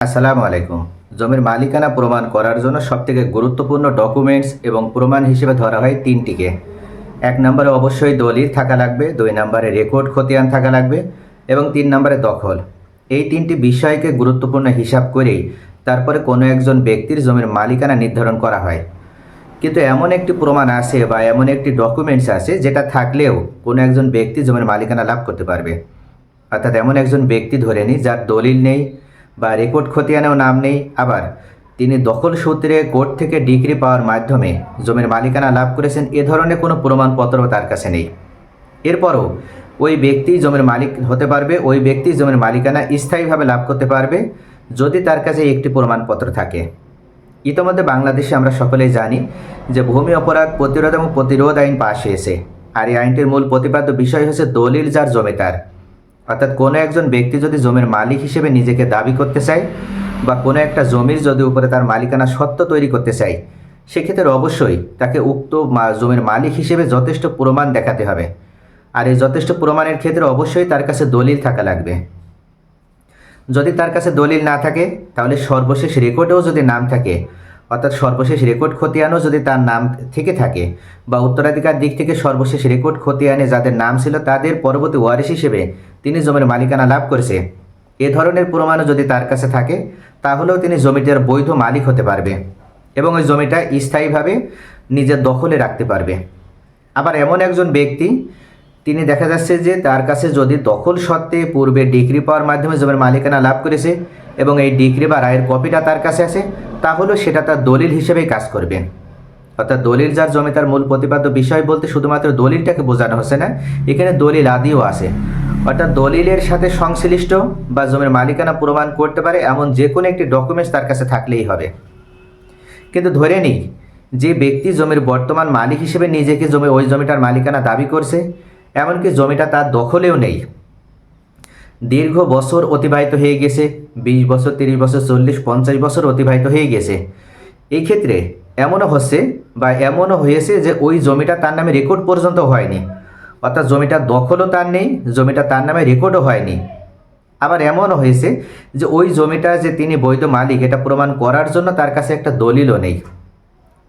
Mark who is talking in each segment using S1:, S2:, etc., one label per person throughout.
S1: আসসালামু আলাইকুম। জমির মালিকানা প্রমাণ করার জন্য সবথেকে গুরুত্বপূর্ণ ডকুমেন্টস এবং প্রমাণ হিসেবে ধরা হয় তিনটিকে। এক নম্বরে অবশ্যই দলিল থাকা লাগবে, দুই নম্বরে রেকর্ড খতিয়ান থাকা লাগবে এবং তিন নম্বরে দখল। এই তিনটি বিষয়কে গুরুত্বপূর্ণ হিসাব করেই তারপরে কোনো একজন ব্যক্তির জমির মালিকানা নির্ধারণ করা হয়। কিন্তু এমন একটি প্রমাণ আছে বা এমন একটি ডকুমেন্টস আছে যেটা থাকলেও কোনো একজন ব্যক্তি জমির মালিকানা লাভ করতে পারবে। অর্থাৎ এমন একজন ব্যক্তি ধরে নিই যার দলিল নেই বা রেকর্ড খতিয়ানেও নাম নেই আবার। তিনি দখল সূত্রে কোর্ট থেকে ডিগ্রি পাওয়ার মাধ্যমে জমির মালিকানা লাভ করেছেন এ ধরনের কোনো প্রমাণপত্র তার কাছে নেই। এরপরও ওই ব্যক্তি জমির মালিক হতে পারবে, ওই ব্যক্তি জমির মালিকানা স্থায়ীভাবে লাভ করতে পারবে যদি তার কাছে একটি প্রমাণপত্র থাকে। ইতোমধ্যে বাংলাদেশে আমরা সকলেই জানি যে ভূমি অপরাধ প্রতিরোধ এবং প্রতিরোধ আইন পাশ হয়েছে। আর এই আইনটির মূল প্রতিপাদ্য বিষয় হচ্ছে দলিল যার জমিদার অর্থাৎ কোনো একজন ব্যক্তি যদি জমির মালিক হিসেবে নিজেকে দাবি করতে চায় বা কোনো একটা জমির যদি উপরে তার মালিকানা সত্ত্ব তৈরি করতে চায়, সেক্ষেত্রে অবশ্যই তাকে উক্ত জমির মালিক হিসেবে যথেষ্ট প্রমাণ দেখাতে হবে। আর এই যথেষ্ট প্রমাণের ক্ষেত্রে অবশ্যই তার কাছে দলিল থাকা লাগবে। যদি তার কাছে দলিল না থাকে, তাহলে সর্বশেষ রেকর্ডেও যদি নাম থাকে অর্থাৎ সর্বশেষ রেকর্ড খতিয়ানও যদি তার নাম থেকে থাকে বা উত্তরাধিকার দিক থেকে সর্বশেষ রেকর্ড খতিয়ানে যাদের নাম ছিল তাদের পরবর্তী ওয়ারিশ হিসেবে তিনি জমির মালিকানা লাভ করেছে। এ ধরনের প্রমাণও যদি তার কাছে থাকে, তাহলেও তিনি জমিটার বৈধ মালিক হতে পারবে এবং ওই জমিটা স্থায়ীভাবে নিজের দখলে রাখতে পারবে। আবার এমন একজন ব্যক্তি, তিনি দেখা যাচ্ছে যে তার কাছে যদি দখল সত্ত্বে পূর্বে ডিগ্রি পাওয়ার মাধ্যমে জমির মালিকানা লাভ করেছে এবং এই ডিগ্রি বা রায়ের কপিটা তার কাছে আছে, তাহলেও সেটা তার দলিল হিসেবেই কাজ করবে। অর্থাৎ দলিল যার জমি তার মূল প্রতিপাদ্য বিষয় বলতে শুধুমাত্র দলিলটাকে বোঝানো হচ্ছে না, এখানে দলিল আদিও আছে। অর্থাৎ দলিলের সাথে সংশ্লিষ্ট বা জমির মালিকানা প্রমাণ করতে পারে এমন যে কোনো একটি ডকুমেন্টস তার কাছে থাকলেই হবে। কিন্তু ধরে নিই, যে ব্যক্তি জমির বর্তমান মালিক হিসেবে নিজেকে জমি ওই জমিটার মালিকানা দাবি করছে, এমনকি জমিটা তার দখলেও নেই। দীর্ঘ বছর অতিবাহিত হয়ে গেছে, বিশ বছর, তিরিশ বছর, চল্লিশ, পঞ্চাশ বছর অতিবাহিত হয়ে গেছে। এই ক্ষেত্রে এমনও হচ্ছে বা এমনও হয়েছে যে ওই জমিটা তার নামে রেকর্ড পর্যন্ত হয়নি। অর্থাৎ জমিটার দখলও তার নেই, জমিটা তার নামে রেকর্ডও হয়নি। আবার এমনও হয়েছে যে ওই জমিটা যে তিনি বৈধ মালিক, এটা প্রমাণ করার জন্য তার কাছে একটা দলিলও নেই।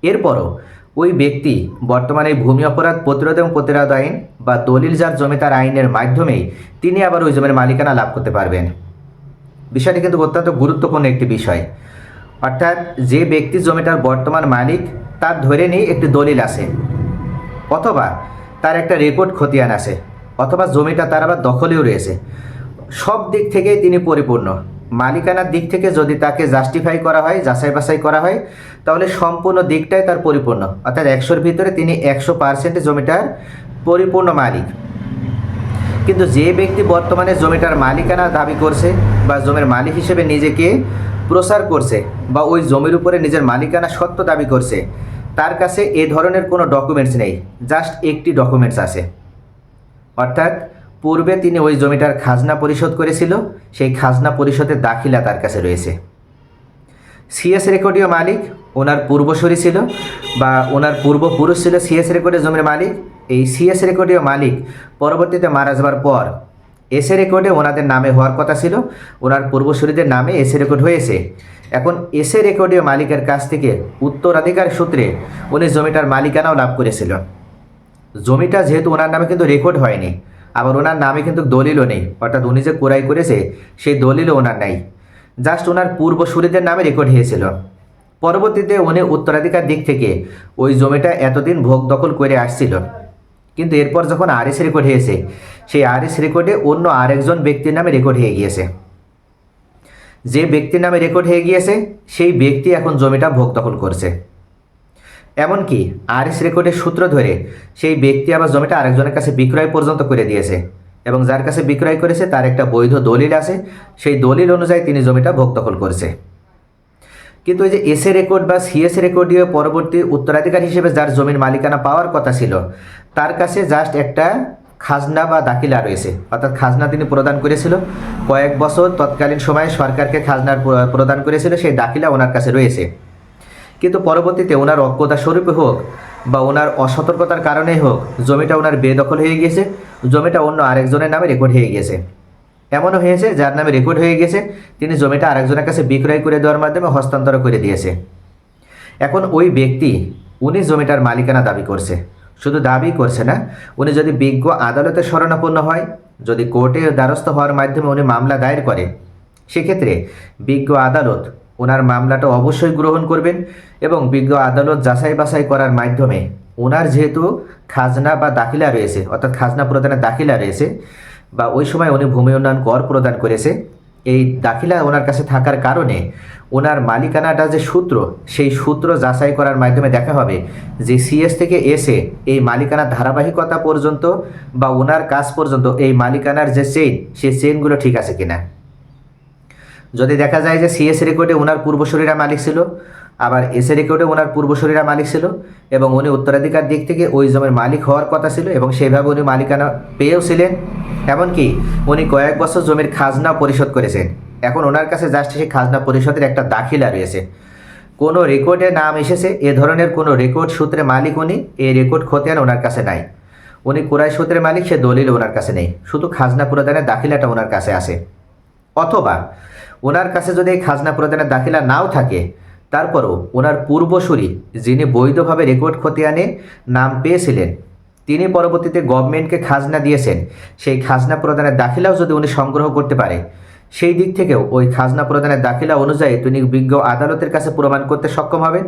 S1: এরপরও ওই ব্যক্তি বর্তমানে ভূমি অপরাধ প্রতিরোধ এবং প্রতিরোধ আইন বা দলিল যার জমিতার আইনের মাধ্যমেই তিনি আবার ওই জমির মালিকানা লাভ করতে পারবেন। বিষয়টি কিন্তু অত্যন্ত গুরুত্বপূর্ণ একটি বিষয়। অর্থাৎ যে ব্যক্তি জমিটার বর্তমান মালিক, তার ধরে নিয়ে একটি দলিল আছে। অথবা তার একটা রেকর্ড খতিয়ান আছে, অথবা জমিটা তার আবার দখলেও রয়েছে। সব দিক থেকেই তিনি পরিপূর্ণ। মালিকানার দিক থেকে যদি তাকে জাস্টিফাই করা হয়, যাচাই বাছাই করা হয়, তাহলে সম্পূর্ণ দিকটাই তার পরিপূর্ণ। অর্থাৎ একশোর ভিতরে তিনি একশো পার্সেন্ট জমিটার পরিপূর্ণ মালিক। কিন্তু যে ব্যক্তি বর্তমানে জমিটার মালিকানা দাবি করছে বা জমির মালিক হিসেবে নিজেকে প্রসার করছে বা ওই জমির উপরে নিজের মালিকানা সত্য দাবি করছে, তার কাছে এ ধরনের কোনো ডকুমেন্টস নেই জাস্ট একটি ডকুমেন্টস আছে। অর্থাৎ পূর্বে তিনি ওই জমিটার খাজনা পরিশোধ করেছিল, সেই খাজনা পরিশোধের দাখিলা তার কাছে রয়েছে। সিএস রেকর্ডীয় মালিক, ওনার পূর্বসূরি ছিল বা ওনার পূর্বপুরুষ ছিল সিএস রেকর্ডের জমির মালিক। এই সিএস রেকর্ডীয় মালিক পরবর্তীতে মারা যাওয়ার পর এসে রেকর্ডে ওনাদের নামে হওয়ার কথা ছিল, ওনার পূর্বসূরিদের নামে এসে রেকর্ড হয়েছে। এখন এসে রেকর্ডীয় মালিকের কাছ থেকে উত্তরাধিকার সূত্রে উনি জমিটার মালিকানাও লাভ করেছিল জমিটা যেহেতু ওনার নামে কিন্তু রেকর্ড হয়নি আবার ওনার নামে কিন্তু দলিলও নেই। অর্থাৎ উনি যে কোরাই করেছে, সেই দলিলও ওনার নাই। জাস্ট ওনার পূর্বসূরিদের নামে রেকর্ড হয়েছিল। পরবর্তীতে উনি উত্তরাধিকার দিক থেকে ওই জমিটা এতদিন ভোগ দখল করে আসছিল। কিন্তু এরপর যখন আরএস রেকর্ড হয়েছে, সেই আরএস রেকর্ডে অন্য আরেকজন ব্যক্তির নামে রেকর্ড হয়ে গিয়েছে। যে ব্যক্তির নামে রেকর্ড হয়ে গিয়েছে, সেই ব্যক্তি এখন জমিটা ভোগ দখল করছে। এমনকি আরএস রেকর্ডের সূত্র ধরে সেই ব্যক্তি আবার জমিটা আরেকজনের কাছে বিক্রয় পর্যন্ত করে দিয়েছে এবং যার কাছে বিক্রয় করেছে তার একটা বৈধ দলিল আছে, সেই দলিল অনুযায়ী তিনি জমিটা ভোগ দখল করেছে। কিন্তু ওই যে এসএ রেকর্ড বা সিএস রেকর্ডীয় পরবর্তী উত্তরাধিকার হিসেবে যার জমির মালিকানা পাওয়ার কথা ছিল, তার কাছে জাস্ট একটা খাজনা বা দাখিলা রয়েছে। অর্থাৎ খাজনা তিনি প্রদান করেছিল। কয়েক বছর তৎকালীন সময়ে সরকারকে খাজনার প্রদান করেছিল, সেই দাখিলা ওনার কাছে রয়েছে। কিন্তু পরবর্তীতে ওনার অজ্ঞতা স্বরূপে হোক বা ওনার অসতর্কতার কারণেই হোক, জমিটা ওনার বেদখল হয়ে গিয়েছে, জমিটা অন্য আরেকজনের নামে রেকর্ড হয়ে গিয়েছে। এমনও হয়েছে, যার নামে রেকর্ড হয়ে গেছে তিনি জমিটা আরেকজনের কাছে বিক্রয় করে দেওয়ার মাধ্যমে হস্তান্তর করে দিয়েছে। এখন ওই ব্যক্তি, উনি জমিটার মালিকানা দাবি করছে। শুধু দাবি করছে না, উনি যদি বিজ্ঞ আদালতে শরণাপন্ন হয়, যদি কোর্টে দ্বারস্থ হওয়ার মাধ্যমে উনি মামলা দায়ের করে, সেক্ষেত্রে বিজ্ঞ আদালত ওনার মামলাটা অবশ্যই গ্রহণ করবেন এবং বিজ্ঞ আদালত যাচাই বাছাই করার মাধ্যমে ওনার যেহেতু খাজনা বা দাখিলা রয়েছে, অর্থাৎ খাজনা প্রদানের দাখিলা রয়েছে বা ওই সময় উনি ভূমি উন্নয়ন কর প্রদান করেছে, এই দাখিলা ওনার কাছে থাকার কারণে ওনার মালিকানাটা যে সূত্র, সেই সূত্র যাচাই করার মাধ্যমে দেখা হবে যে সিএস থেকে এসে এই মালিকানার ধারাবাহিকতা পর্যন্ত বা ওনার কাজ পর্যন্ত এই মালিকানার যে চেইন সেই চেইনগুলো ঠিক আছে কিনা। যদি দেখা যায় যে সিএস রেকর্ডে ওনার পূর্বশরীরা মালিক ছিল, আবার এসএ রেকর্ডে ওনার পূর্বশরীরা মালিক ছিল, এবং উনি উত্তরাধিকার দিক থেকে ওই জমির মালিক হওয়ার কথা ছিল, এবং সেইভাবে উনি মালিকানা পেয়েও ছিলেন, এমনকি উনি কয়েক বছর জমির খাজনা পরিশোধ করেছেন। এখন ওনার কাছে জাস্ট সেই খাজনা পরিশোধের একটা দাখিলা রয়েছে। কোনো রেকর্ডে নাম এসেছে, এ ধরনের কোনো রেকর্ড সূত্রে মালিক উনি এই রেকর্ড খতিয়ান ওনার কাছে নাই। উনি কোরাই সূত্রের মালিক, সে দলিল ওনার কাছে নেই। শুধু খাজনা প্রদানের দাখিলাটা ওনার কাছে আছে। অথবা ওনার কাছে যদি খাজনা প্রদানের দাখিলা নাও থাকে, তারপরও ওনার পূর্বসূরি, যিনি বৈধভাবে রেকর্ড খতিয়ানে নাম পেয়েছিলেন, তিনি পরবর্তীতে গভর্নমেন্টকে খাজনা দিয়েছেন। সেই খাজনা প্রদানের দাখিলাও যদি উনি সংগ্রহ করতে পারে, সেই দিক থেকেও ওই খাজনা প্রদানের দাখিলা অনুযায়ী তিনি বিজ্ঞ আদালতের কাছে প্রমাণ করতে সক্ষম হবেন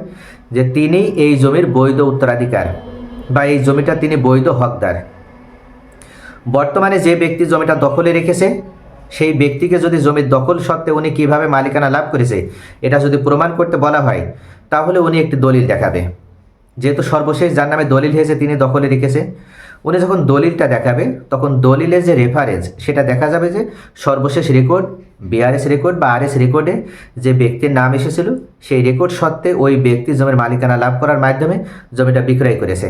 S1: যে তিনি এই জমির বৈধ উত্তরাধিকার বা এই জমিটা তিনি বৈধ হকদার। বর্তমানে যে ব্যক্তি জমিটা দখলে রেখেছে সেই ব্যক্তিকে যদি জমির দখল সত্ত্বে উনি কীভাবে মালিকানা লাভ করেছে, এটা যদি প্রমাণ করতে বলা হয়, তাহলে উনি একটি দলিল দেখাবে। যেহেতু সর্বশেষ যার নামে দলিল হয়েছে তিনি দখলে রেখেছে, উনি যখন দলিলটা দেখাবে, তখন দলিলের যে রেফারেন্স সেটা দেখা যাবে যে সর্বশেষ রেকর্ড বিআরএস রেকর্ড বা আরএস রেকর্ডে যে ব্যক্তির নাম এসেছিল, সেই রেকর্ড সত্ত্বে ওই ব্যক্তি জমির মালিকানা লাভ করার মাধ্যমে জমিটা বিক্রয় করেছে।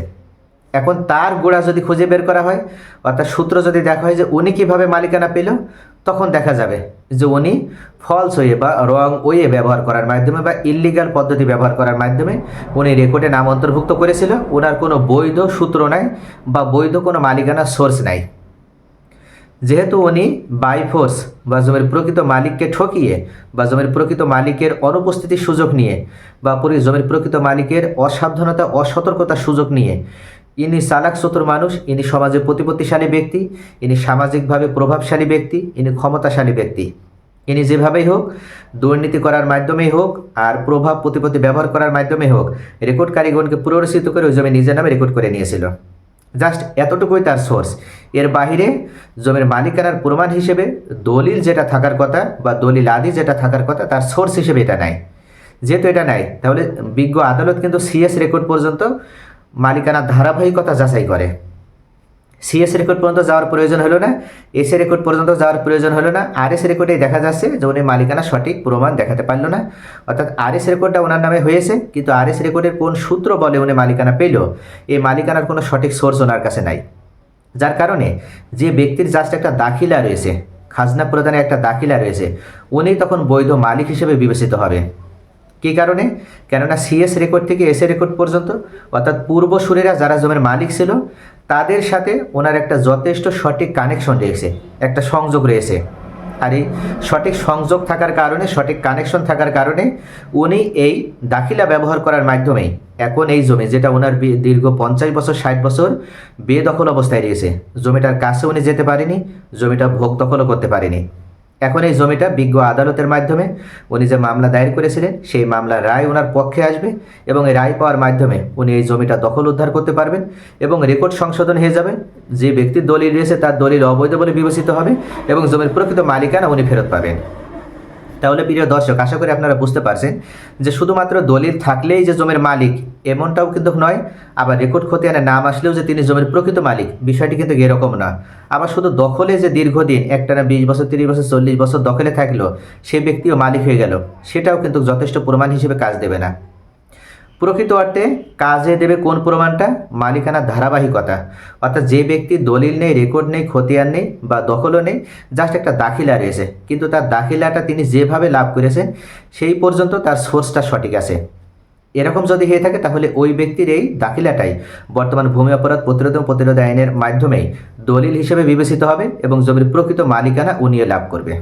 S1: এখন তার গোড়া যদি খুঁজে বের করা হয়, অর্থাৎ সূত্র যদি দেখা হয় যে উনি কীভাবে মালিকানা পেল, তখন দেখা যাবে যে উনি ফলস ওয়ে বা রং ওয়ে ব্যবহার করার মাধ্যমে বা ইল্লিগাল পদ্ধতি ব্যবহার করার মাধ্যমে উনি রেকর্ডে নাম অন্তর্ভুক্ত করেছিল। ওনার কোনো বৈধ সূত্র নাই বা বৈধ কোনো মালিকানা সোর্স নাই। যেহেতু উনি বাই ফোর্স বা জমির প্রকৃত মালিককে ঠকিয়ে বা জমির প্রকৃত মালিকের অনুপস্থিতির সুযোগ নিয়ে বা জমির প্রকৃত মালিকের অসাবধানতা, অসতর্কতার সুযোগ নিয়ে ইনি চালাক চতুর মানুষ, ইনি সমাজে প্রতিপত্তিশালী ব্যক্তি, ইনি সামাজিকভাবে প্রভাবশালী ব্যক্তি, ইনি ক্ষমতাশালী ব্যক্তি। ইনি যেভাবেই হোক, দুর্নীতি করার মাধ্যমেই হোক আর প্রভাব প্রতিপত্তি ব্যবহার করার মাধ্যমেই হোক রেকর্ড কারিগণকে পুনরুচিত করে ওই জমি নিজের নামে রেকর্ড করে নিয়েছিল। জাস্ট এতটুকুই তার সোর্স। এর বাহিরে জমির মালিকানার প্রমাণ হিসেবে দলিল যেটা থাকার কথা বা দলিল আদি যেটা থাকার কথা তার সোর্স হিসেবে এটা নাই। যেহেতু এটা নাই, তাহলে বিজ্ঞ আদালত কিন্তু সিএস রেকর্ড পর্যন্ত মালিকানার ধারাবাহিকতা যাচাই করে। সিএস রেকর্ড পর্যন্ত যাওয়ার প্রয়োজন হলো না এসএ রেকর্ড পর্যন্ত যাওয়ার প্রয়োজন হলো না আর এস রেকর্ডে দেখা যাচ্ছে যে উনি মালিকানা সঠিক প্রমাণ দেখাতে পারল না। অর্থাৎ আর এস রেকর্ডটা ওনার নামে হয়েছে, কিন্তু আর এস রেকর্ডের কোন সূত্র বলে উনি মালিকানা পেল, এই মালিকানার কোনো সঠিক সোর্স ওনার কাছে নাই। যার কারণে যে ব্যক্তির জাস্ট একটা দাখিলা রয়েছে, খাজনা প্রদানের একটা দাখিলা রয়েছে, উনি তখন বৈধ মালিক হিসেবে বিবেচিত হবে। কী কারণে? কেননা সিএস রেকর্ড থেকে এসএ রেকর্ড পর্যন্ত, অর্থাৎ পূর্বসূরীরা যারা জমির মালিক ছিল, তাদের সাথে ওনার একটা যথেষ্ট সঠিক কানেকশন রয়েছে, একটা সংযোগ রয়েছে। আর এই সঠিক সংযোগ থাকার কারণে, সঠিক কানেকশন থাকার কারণে উনি এই দাখিলা ব্যবহার করার মাধ্যমেই এখন এই জমি, যেটা ওনার দীর্ঘ পঞ্চাশ বছর, ষাট বছর বেদখল অবস্থায় রয়েছে, জমিটার কাছে উনি যেতে পারেনি, জমিটা ভোগ দখলও করতে পারেনি। এখন এই জমিটা বিজ্ঞ আদালতের মাধ্যমে উনি যে মামলা দায়ের করেছিলেন, সেই মামলার রায় ওনার পক্ষে আসবে এবং এই রায় পাওয়ার মাধ্যমে উনি এই জমিটা দখল উদ্ধার করতে পারবেন এবং রেকর্ড সংশোধন হয়ে যাবে। যে ব্যক্তির দলিল রয়েছে তার দলিল অবৈধ বলে বিবেচিত হবে এবং জমির প্রকৃত মালিকানা উনি ফেরত পাবেন। তাহলে প্রিয় দর্শক, আশা করি আপনারা বুঝতে পারছেন যে শুধুমাত্র দলিল থাকলেই যে জমির মালিক এমনটাও কিন্তু নয়, আবার রেকর্ড খতিয়ানে নাম আসলেও যে তিনি জমির প্রকৃত মালিক, বিষয়টি কিন্তু এরকম না। আবার শুধু দখলে যে দীর্ঘদিন একটানা বিশ বছর, তিরিশ বছর, চল্লিশ বছর দখলে থাকল, সে ব্যক্তিও মালিক হয়ে গেল, সেটাও কিন্তু যথেষ্ট প্রমাণ হিসেবে কাজ দেবে না। প্রকৃত অর্থে কাজে দেবে কোন প্রমাণটা? মালিকানার ধারাবাহিকতা। অর্থাৎ যে ব্যক্তি দলিল নেই রেকর্ড নেই, খতিয়ান নেই বা দখলও নেই জাস্ট একটা দাখিলা রয়েছে। কিন্তু তার দাখিলাটা তিনি যেভাবে লাভ করেছেন, সেই পর্যন্ত তার সোর্সটা সঠিক আছে। এরকম যদি হয়ে থাকে, তাহলে ওই ব্যক্তির এই দাখিলাটাই বর্তমান ভূমি অপরাধ প্রতিরোধ প্রতিরোধ আইনের মাধ্যমেই দলিল হিসেবে বিবেচিত হবে এবং জমির প্রকৃত মালিকানা উনিও লাভ করবে।